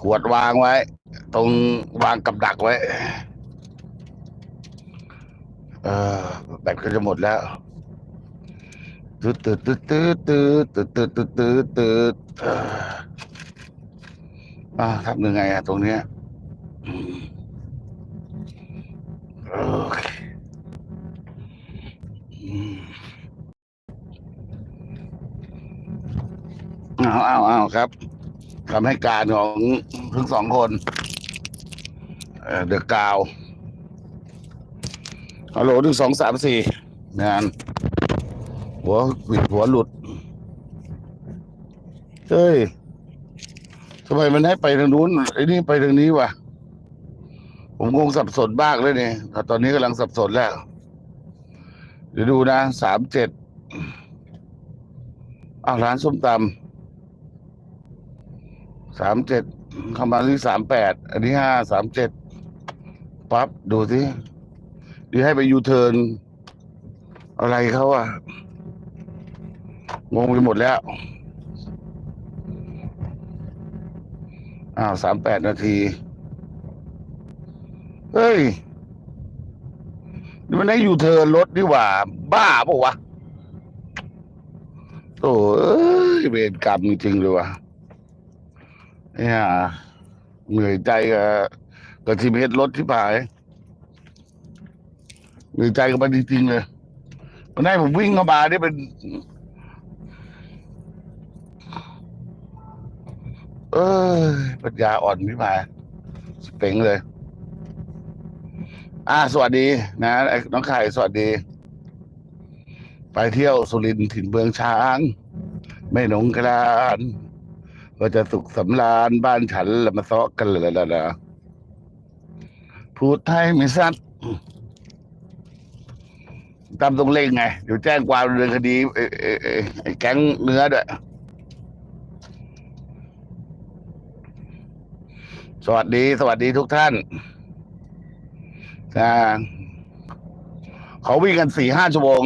ขวดวางไว้ ตรงวางกับดักไว้ เออแบตก็จะหมดแล้วตืดตืดตืดตืดตืดตืดตืดตืดตืดตืดเอ่าทำยังไงอะตรงเนี้ยเอาเอาเอาครับ คำให้การของทั้งสองคนเอ่อเดอะกาวฮัลโหลหนึ่งสองสามสี่งานหัวหวิดหัวหลุด เฮ้ยทำไมมันให้ไปทางนู้นไอ้นี่ไปทางนี้วะผมคงสับสนบ้างเลยเนี่ยแต่ตอนนี้กำลังสับสนแล้ว เดี๋ยวดูนะสามเจ็ดอ้าวร้านส้มตำ สามเจ็ดเข้ามาที่สามแปดอันนี้ห้าสามเจ็ดปั๊บดูสิดีให้ไปยูเทิร์นอะไรเขาอะงงไปหมดแล้ว อ้าวสามแปดนาที เฮ้ย นี่มันได้ยูเทิร์นรถนี่หว่า บ้าเปล่าวะโอ้เอ้ยเวรกรรมจริงๆเลยว่ะ เนี่ยเหนื่อยใจกับกับทีมเฮดรถที่ผายเหนื่อยใจกับมันจริงๆเลยวันนี้ผมวิ่งเข้ามานี่เป็น เออปัญญาอ่อนพี่ผายสเป่งเลย อ่า สวัสดี นะน้องไข่สวัสดี ไปเที่ยวสุรินทร์ถิ่นเมืองช้าง ไม่หนงกราน ก็จะสุขสำราญบ้านฉันละมาซาะกันเลยละนะพูดไทยไม่ซัดตามตรงเล่งไง เดี๋ยวแจ้งความดำเนินคดีไอ้ไอ้ไอ้แก๊งเนื้อด้วยสวัสดี สวัสดีทุกท่านนะเขาวิ่งกันสี่ห้าชั่วโมง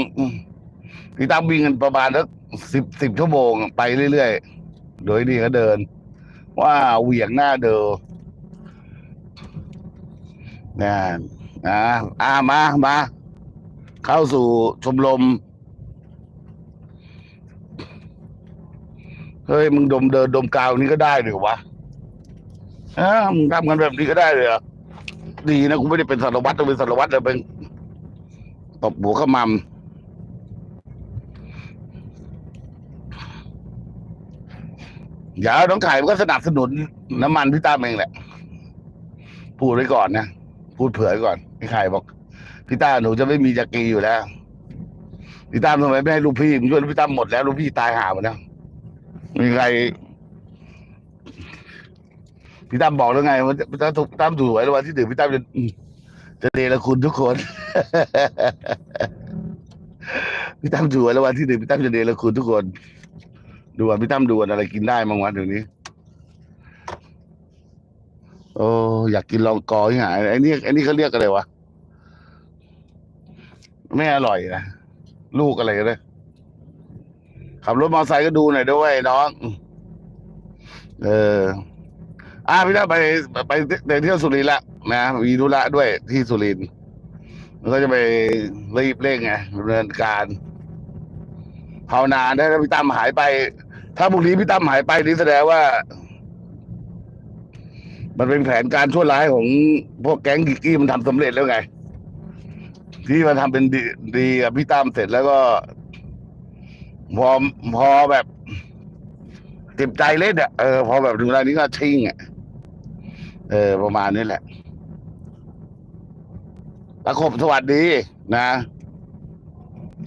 พี่ตั้มวิ่งกันประมาณสักสิบสิบชั่วโมง ไปเรื่อยๆ โดยนี่ก็เดิน ว่าเหวี่ยงหน้าเดินนะนะอ่ามามาเข้าสู่ชมรมเฮ้ยมึงดมเดินดมกาวนี้ก็ได้หรือวะอ้ามึงทำกันแบบนี้ก็ได้เลยดีนะกูไม่ได้เป็นสารวัตรต้องเป็นสารวัตรเลยเป็นตบหัวขมำ เดี๋ยวน้องไข่มันก็สนับสนุนน้ำมันพี่ตั้มเองแหละ พูดไว้ก่อนนะ พูดเผื่อไว้ก่อนพี่ไข่บอกพี่ต้าหนูจะไม่มีจักรีอยู่แล้วพี่ตั้มทำไมไม่ให้ลูกพี่มช่วยพี่ตั้มหมดแล้วลูกพี่ตายหาหมดแล้วมีใครพี่ตั้มบอกแล้วไงว่าพี่ตั้มถูกพี่ตั้มถูกหวยรางวัลที่หนึ่งพี่ตั้มจะจะเนรคุณทุกคน พี่ตั้มถูกหวยรางวัลที่หนึ่งพี่ตั้มจะเนรคุณทุกคน ดูว่าพี่ตั้มดูว่าอะไรกินได้บ้างวะเดี๋ยวนี้ โอ้อยากกินลองกอที่หายไอ้นี่ไอ้นี่เขาเรียกอะไรวะไม่อร่อยนะลูกอะไรเลยขับรถมอเตอร์ไซค์ก็ดูหน่อยด้วยน้อง เอออ่าพี่ได้ไปไปไปเที่ยวสุรินทร์ละนะมีธุระด้วยที่สุรินทร์มันก็จะไปรีบเร่งไงดำเนินการ ภาวนาถ้าพี่ตั้มหายไป ถ้าพรุ่งนี้พี่ตั้มหายไปนี่แสดงว่า มันเป็นแผนการชั่วร้ายของพวกแก๊งกิกกี้มันทำสำเร็จแล้วไง ที่มันทำเป็นดีดีกับพี่ตั้มเสร็จแล้วก็พอพอแบบเจ็บใจเล่นอะเออพอแบบถึงเวลานี้ก็ชิงอะเออ ประมาณนี้แหละตะขบสวัสดีนะ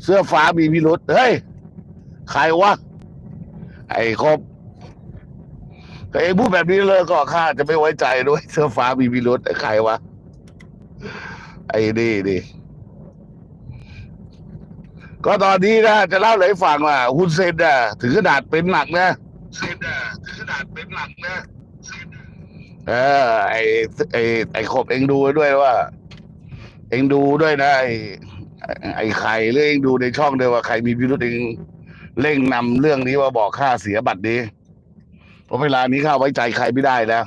เสื้อฟ้ามีพิรุษเฮ้ย ใครวะไอ้ครบไอ้พูดแบบนี้เลยก็ข้าจะไม่ไว้ใจด้วยเสื้อฟ้ามีพิรุษไอ้ใครวะ ไอ้นี่ดิก็ตอนนี้นะจะเล่าให้ฟังว่าฮุนเซนน่ะถึงขนาดเป็นหนักนะเซนน่ะถึงขนาดเป็นหนักนะเออไอไอไอขบเองดูไว้ด้วยว่า เองดูด้วยนะไอไอใครหรือเองดูในช่องด้วยว่าใครมีพิรุธเอง เร่งนำเรื่องนี้ว่าบอกค่าเสียบัตรนี้เพราะเวลานี้ข้าไว้ใจใครไม่ได้แล้ว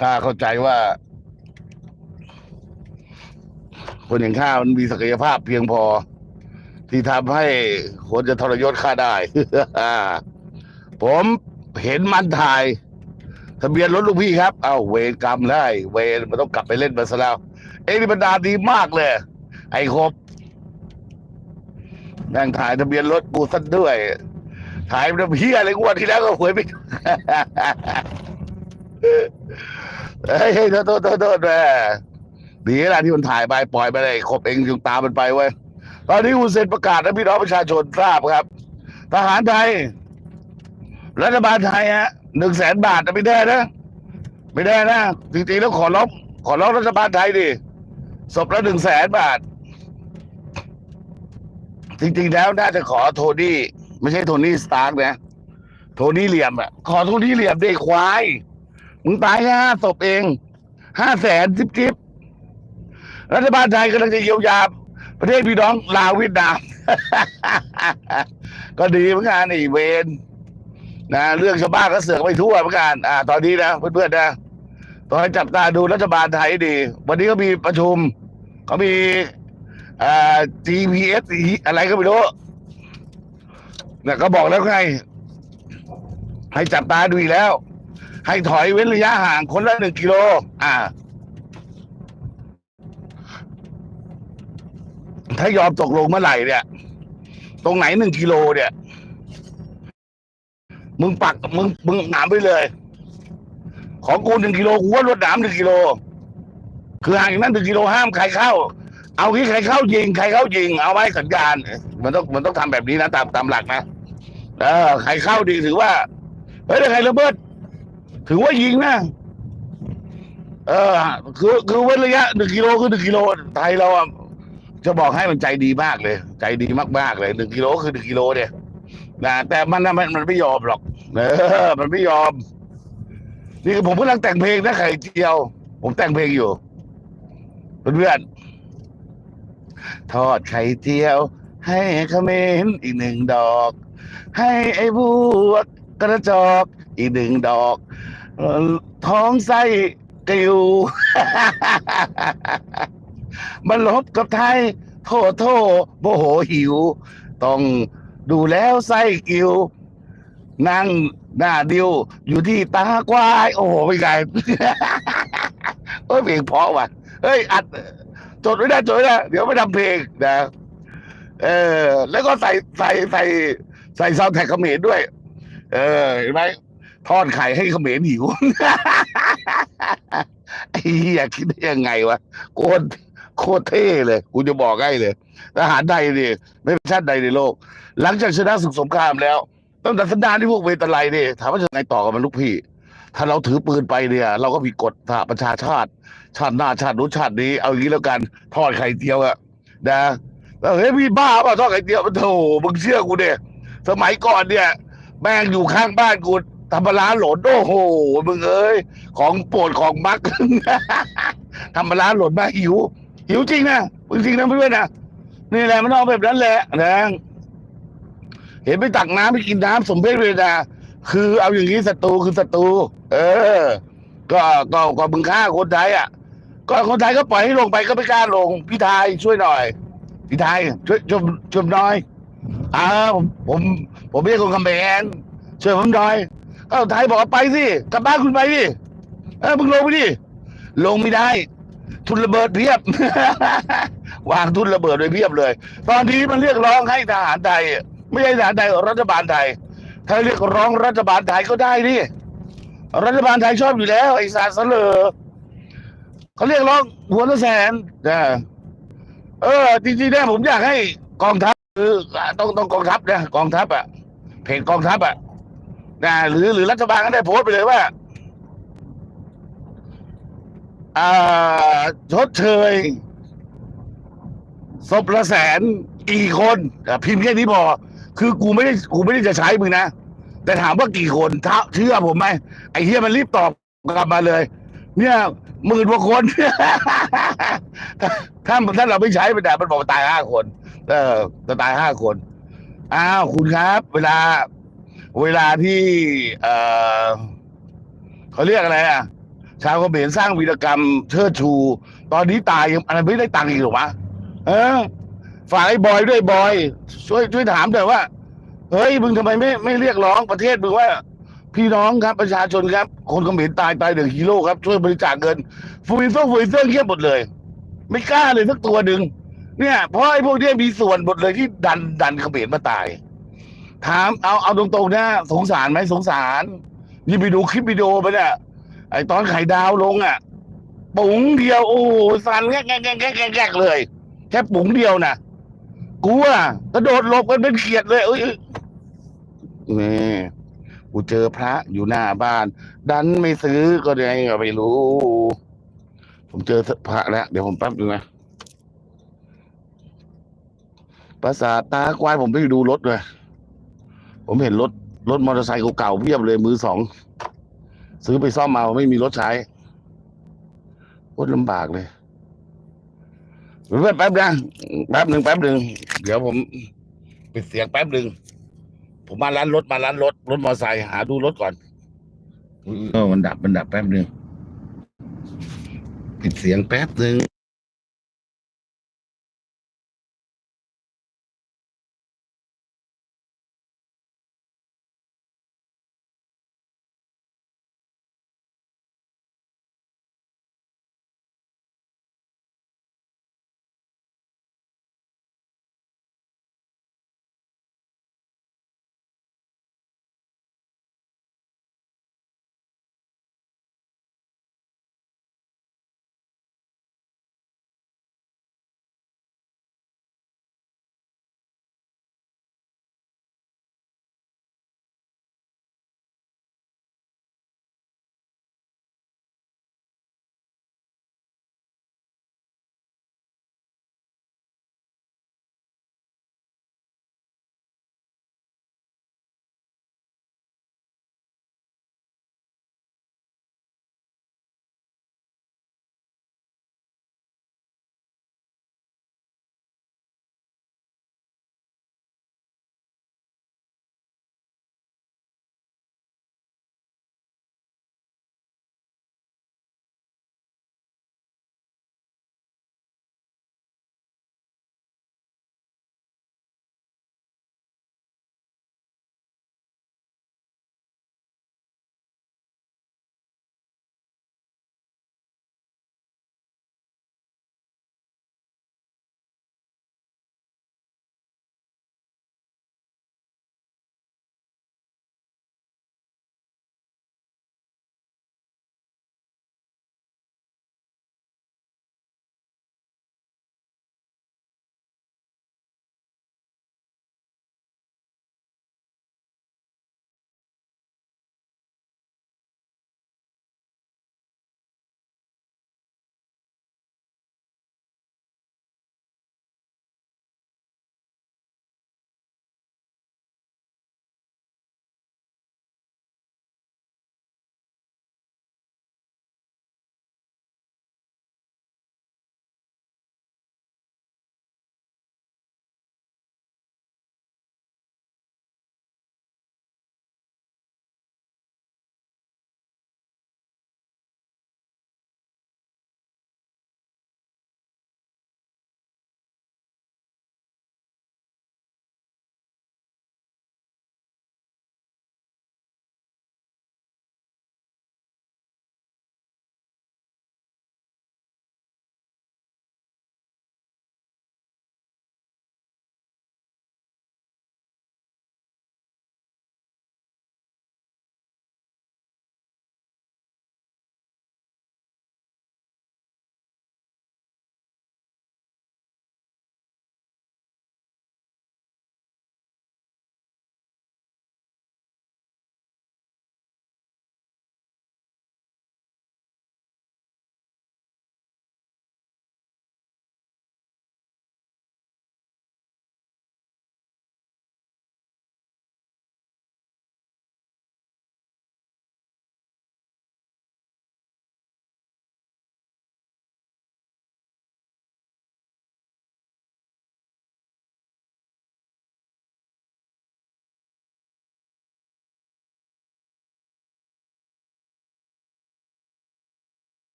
ข้าเข้าใจว่า คนอย่างข้ามันมีศักยภาพเพียงพอ ที่ทำให้คนจะทรยศข้าได้ ผมเห็นมันถ่าย ทะเบียนรถลูกพี่ครับ เอาเวรกรรมได้ เวรมันต้องกลับไปเล่นมาซะแล้ว เอ้ยนี่บรรดาดีมากเลย ไอ้ครบ นั่งถ่ายทะเบียนรถกูซะด้วย ถ่ายเป็นเพี้ยอะไรงวดที่แล้วก็หวยไม่เฮ้ยเฮ้ยโทษโทษโทษโทษแม่ดีแล้วที่มันถ่ายไปปล่อยไปเลยครบเองจงตามมันไปเว้ยตอนนี้อุเซนประกาศให้พี่น้องประชาชนทราบครับ ทหารไทย รัฐบาลไทยฮะหนึ่งแสนบาทนะไม่ได้นะ ไม่ได้นะจริงๆแล้วขอร้องขอร้องรัฐบาลไทยดิศพละหนึ่งแสนบาท จริง ๆ แล้วน่าจะขอโทนี่ไม่ใช่โทนี่สตาร์กนะ โทนี่เหลี่ยมอะขอโทนี่เหลี่ยมเด็กควาย มึงตายแค่ห้าศพเองห้าแสนจิบจิบรัฐบาลไทยกำลังจะเยียวยาประเทศพี่น้องลาวเวียดนาม ก็ดีเหมือนกันไอ้เวนนะเรื่องชาวบ้านก็เสือกไปทั่วเหมือนกันอ่า ตอนนี้นะเพื่อนๆนะตอนให้จับตาดูรัฐบาลไทยดี วันนี้ก็มีประชุมเขามี อ่า GPS อะไรก็ไม่รู้นะก็บอกแล้วไง ให้จับตาดูอีกแล้ว ให้ถอยเว้นระยะห่างคนละหนึ่งกิโล อ่า ถ้ายอมตกลงเมื่อไหร่เนี่ย ตรงไหนหนึ่งกิโลเนี่ย มึงปักมึงมึงหนามไปเลย ของกูหนึ่งกิโลกูว่าลดหนามหนึ่งกิโล คือห่างจากนั้นหนึ่งกิโลห้ามใครเข้า เอาที่ใครเข้ายิงใครเข้ายิง เอาไว้สัญญาณมันต้องมันต้องทำแบบนี้นะตามตามหลักนะเออใครเข้าดีถือว่าเฮ้ยใครระเบิด ถือว่ายิงนะเออ คือคือเว้นระยะหนึ่งกิโลคือหนึ่งกิโลไทยเราอะจะบอกให้มันใจดีมากเลย ใจดีมากๆเลยหนึ่งกิโลคือหนึ่งกิโลเนี่ยนะแต่มันนะมันมันไม่ยอมหรอกเออมันไม่ยอม นี่คือผมกำลังแต่งเพลงนะไข่เจียว ผมแต่งเพลงอยู่เพื่อนๆ ทอดไข่เจียว ให้เขมรอีกหนึ่งดอก ให้ไอ้พวกกระจอกอีกหนึ่งดอกท้องไส้กิวมันลบกับไทย โทษโทษโมโหหิว ต้องดูแล้วไส้กิว นั่งหน้าดิว อยู่ที่ตากวาย โอ้โหเป็นไง เอ้ยเพลงเพราะว่ะ เฮ้ย อัด จดไว้นะจดไว้นะเดี๋ยวไปทำเพลงนะเออ แล้วก็ใส่ใส่ใส่ใส่ซาวแท็กเขมรด้วย เออเห็นไหมทอดไข่ให้เขมรหิวไอ้เหี้ยคิดได้ยังไงวะโคตรโคตรเท่เลยกูจะบอกให้เลยทหารใดนี่ไม่เป็นชาติใดในโลก หลังจากชนะศึกสงครามแล้วตั้งแต่สันดานที่พวกเวตาไลเนี่ยถามว่าจะไงต่อกับมันลูกพี่ ถ้าเราถือปืนไปเนี่ย เราก็ผิดกฎสหประชาชาติ ชาติหน้าชาตินู้นชาตินี้ เอาอย่างนี้แล้วกันทอดไข่เจียวอะนะแล้วเฮ้ยพี่บ้าป่ะทอดไข่เจียวโธ่มึงเชื่อกูเนี่ยสมัยก่อนเนี่ย แม่งอยู่ข้างบ้านกูทำปลาร้าโหลดโอ้โหมึงเอ้ยของโปรดของมักทำปลาร้าโหลดมาหิว หิวจริงนะจริงนะเพื่อนนะนี่แหละมันเอาแบบนั้นแหละนะเห็นไปตักน้ำไปกินน้ำสมเพศเวลา คือเอาอย่างนี้ศัตรูคือศัตรูเออ ก็ก็ก็มึงฆ่าคนไทยอะก็คนไทยก็ปล่อยให้ลงไปก็ไม่กล้าลงพี่ไทยช่วยหน่อยพี่ไทยช่วยช่วยช่วยหน่อยอ่าผมผมผมไม่ใช่คนกำแพงช่วยผมหน่อยเอาไทยบอกไปสิกลับบ้านคุณไปดิเออมึงลงไปดิลงไม่ได้ ทุนระเบิดเพียบ วางทุนระเบิดไว้เพียบเลย ตอนนี้มันเรียกร้องให้ทหารไทย ไม่ใช่ทหารไทยรัฐบาลไทย ถ้าเรียกร้องรัฐบาลไทยก็ได้ดิรัฐบาลไทยชอบอยู่แล้ว ไอ้สารเสลอเขาเรียกร้องหัวละแสนนะเออจริงๆเนี่ยผมอยากให้กองทัพคือต้องต้องกองทัพนะกองทัพอะเพจกองทัพอะนะหรือหรือรัฐบาลก็ได้โพสต์ไปเลยว่าอ่าชดเชยศพละแสนกี่คนอ่พิมพ์แค่นี้พอ คือกูไม่ได้กูไม่ได้จะใช้มึงนะ แต่ถามว่ากี่คนถ้าเชื่อผมไหมไอ้เฮียมันรีบตอบกลับมาเลย เนี่ยหมื่นกว่าคน ถ้าถ้าเราไม่ใช้มันแต่มันบอกตายห้าคน เออจะตายห้าคน อ้าวคุณครับ เวลา เวลาที่ เออเขาเรียกอะไรอะ ชาวเขมรสร้างวีรกรรมเชิดชู ตอนนี้ตายยังอะไรไม่ได้ตังค์อีกหรอวะเออ ฝากไอ้บอยด้วยบอย ช่วยช่วยถามหน่อยว่า เฮ้ยมึงทำไมไม่ไม่เรียกร้องประเทศมึงว่า พี่น้องครับประชาชนครับ คนเขมรตายตายเดือดฮีโร่ครับ ช่วยบริจาคเงินฟูมิโซ่ฟูมิเซอร์เงียบหมดเลย ไม่กล้าเลยสักตัวหนึ่งเนี่ยเพราะไอ้พวกเนี้ยมีส่วนหมดเลยที่ดันดันเขมรมาตาย ถามเอาเอาตรงๆนะสงสารไหมสงสารนี่ไปดูคลิปวิดีโอไปเนี่ยไอตอนไข่ดาวลงอะปุ๋งเดียวโอ้โหสันแงกแงกแงกแงกแงกแงกเลย แค่ปุ๋งเดียวนะ กูอะกระโดดหลบกันเป็นเขียดเลยเอ้ยเอ้ยนี่กูเจอพระอยู่หน้าบ้าน ดันไม่ซื้อก็ยังไงก็ไม่รู้ ผมเจอพระแล้ว เดี๋ยวผมแป๊บนึงนะภาษาตาควายผมไปดูรถเลย ผมเห็นรถรถมอเตอร์ไซค์เก่าๆเพียบเลยมือสอง ซื้อไปซ่อมมาไม่มีรถใช้โคตรลำบากเลย เดี๋ยวแป๊บนะแป๊บหนึ่งแป๊บหนึ่งเดี๋ยวผมปิดเสียงแป๊บหนึ่งผมมาร้านรถมาร้านรถรถมอเตอร์ไซค์หาดูรถก่อนเออมันดับมันดับแป๊บหนึ่งปิดเสียงแป๊บหนึ่ง